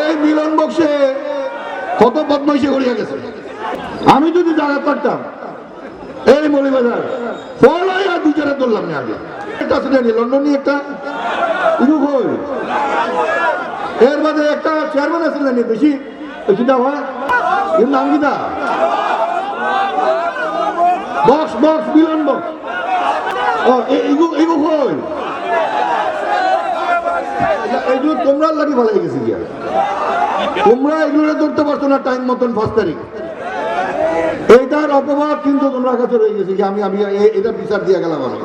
এই মিলন বক্সে কত বদমাইশি করিয়া গেছে। আমি যদি জায়গা পারতাম এই মলিবাজার ফলাই দুজনে ধরলাম না আগে একটা আছে একটা এর মধ্যে একটা চেয়ারম্যান আছে জানি, বেশি কিনা হয়। এর নাম কিনা বক্স বক্স, মিলন বক্স। তোমরা লাগি ভালো গেছি গিয়া? তোমরা এগুলো ধরতে পারছ না টাইম মতন পাঁচ তারিখ। এইটার অপবাদ কিন্তু তোমরা কাছে রয়ে গেছে আমি আমি এটা বিচার দিয়ে গেলাম আমি।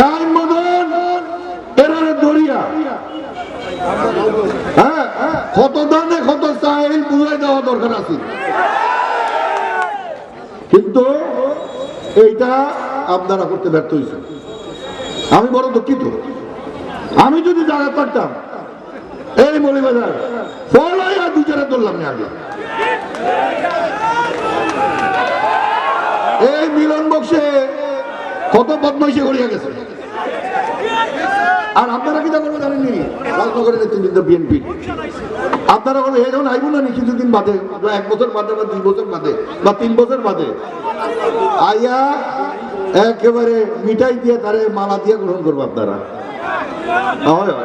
টাইম মতন এরারে দরিয়া হ্যাঁ কত দানে কত চাইল বুঝাই দেওয়া দরকার আছে। কিন্তু এইটা আপনারা করতে ব্যর্থ হয়েছে আমি বড় দুঃখিত। আমি যদি জায়গা পারতাম এই মলিবাজার ফলাই আর দুজনে ধরলাম না আগে। এই মিলন বক্সে কত বদমাইশি করিয়া গেছে। আর আপনারা কি করব জানেননি? রাজনগরের নেতৃবৃন্দ বিএনপি। আপনারা বলে এই যখন আইব না কিছুদিন বাদে এক বছর বাদে, বা দুই বছর বাদে, বা তিন বছর বাদে, আইয়া একেবারে মিঠাই দিয়ে তারে মালা দিয়ে গ্রহণ করব আপনারা। ဟုတ်ရော